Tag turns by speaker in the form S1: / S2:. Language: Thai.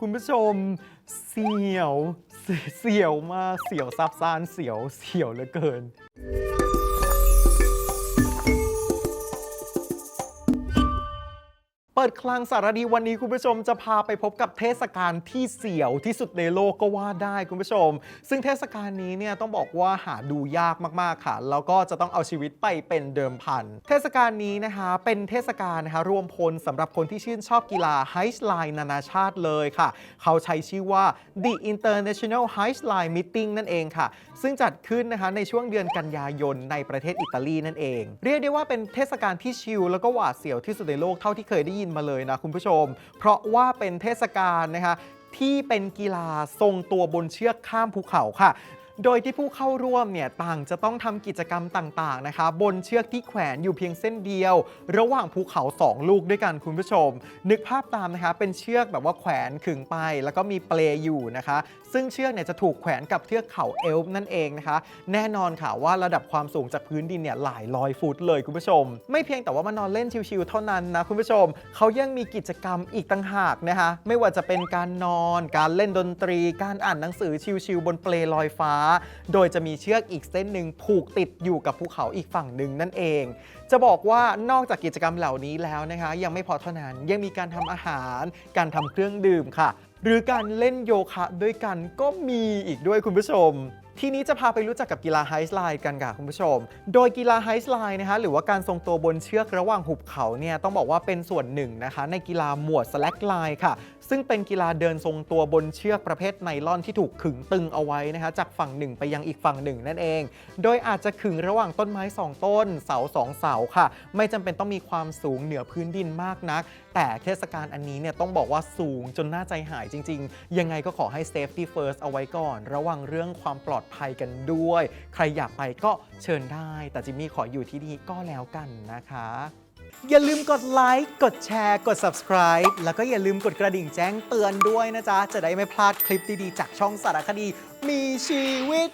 S1: คุณผู้ชมเสียว เสียวมากเสียวซับซ้านเสียวเสียวเหลือเกิน ดคลังสารดีวันนี้คุณผู้ชมจะพาไปพบกับเทศกาลที่เสียวที่สุดในโลกก็ว่าได้คุณผู้ชม ซึ่งเทศกาลนี้เนี่ยต้องบอกว่าหาดูยากมากๆค่ะ แล้วก็จะต้องเอาชีวิตไปเป็นเดิมพัน เทศกาลนี้นะคะเป็นเทศกาลนะคะรวมพลสำหรับคนที่ชื่นชอบกีฬาไฮส์ไลน์นานาชาติเลยค่ะ เขาใช้ชื่อว่า The International High Line Meeting นั่นเองค่ะ ซึ่งจัดขึ้นนะคะในช่วงเดือนกันยายนในประเทศอิตาลีนั่นเอง เรียกได้ว่าเป็นเทศกาลที่ชิลแล้วก็หวาดเสียวที่สุดในโลกเท่าที่เคยได้ยินมาเลยนะคุณผู้ชม เพราะว่าเป็นเทศกาลนะคะที่เป็นกีฬาทรงตัวบนเชือกข้ามภูเขาค่ะ โดยที่ผู้เข้าร่วมเนี่ยต่างจะต้องทำกิจกรรมต่างๆนะคะบนเชือกที่แขวนอยู่เพียงเส้นเดียว ระหว่างภูเขา 2 ลูกด้วยกันคุณผู้ชม นึกภาพตามนะคะเป็นเชือกแบบว่าแขวนขึงไป แล้วก็มีเปลอยู่นะคะ ซึ่งเชือกเนี่ยจะถูกแขวนกับเทือกเขาเอลป์นั่นเองนะคะ แน่นอนค่ะว่าระดับความสูงจากพื้นดินเนี่ยหลายร้อยฟุตเลยคุณผู้ชม ไม่เพียงแต่ว่ามานอนเล่นชิวๆเท่านั้นนะคุณผู้ชมเขายังมีกิจกรรมอีกต่างหากนะคะไม่ว่าจะเป็นการนอน การเล่นดนตรี การอ่านหนังสือชิวๆบนเปลลอยฟ้าโดยจะมีเชือกอีกเส้นหนึ่งผูกติดอยู่กับภูเขาอีกฝั่งหนึ่งนั่นเอง จะบอกว่านอกจากกิจกรรมเหล่านี้แล้วนะคะ ยังไม่พอเท่านั้นยังมีการทำอาหาร การทำเครื่องดื่มค่ะ หรือการเล่นโยคะด้วยกันก็มีอีกด้วยคุณผู้ชม ทีนี้จะพาไปรู้จักกับกีฬาไฮส์ไลน์กันค่ะคุณผู้ชม โดยกีฬาไฮส์ไลน์นะคะหรือว่าการทรงตัวบนเชือกระหว่างหุบเขาเนี่ยต้องบอกว่าเป็นส่วนหนึ่งนะคะในกีฬาหมวดสแลกไลน์ค่ะ ซึ่งเป็นกีฬาเดินทรงตัวบนเชือกประเภทไนล่อนที่ถูกขึงตึงเอาไว้นะคะจากฝั่งหนึ่งไปยังอีกฝั่งหนึ่งนั่นเอง โดยอาจจะขึงระหว่างต้นไม้ 2 ต้น เสา2เสาค่ะ ไม่จำเป็นต้องมีความสูงเหนือพื้นดินมากนัก แต่เทศกาลอันนี้เนี่ยต้องบอกว่าสูงจนน่าใจหายจริง ๆ ยังไงก็ขอให้ safety first เอาไว้ก่อน ระวังเรื่องความปลอดภัยกันด้วย ใครอยากไปก็เชิญได้ แต่จิมมี่ขออยู่ที่นี่ก็แล้วกันนะคะ อย่าลืมกดไลค์กดแชร์กด subscribe แล้วก็อย่าลืมกดกระดิ่งแจ้งเตือนด้วยนะจ๊ะ จะได้ไม่พลาดคลิปดีๆ จากช่องสารคดี มีชีวิต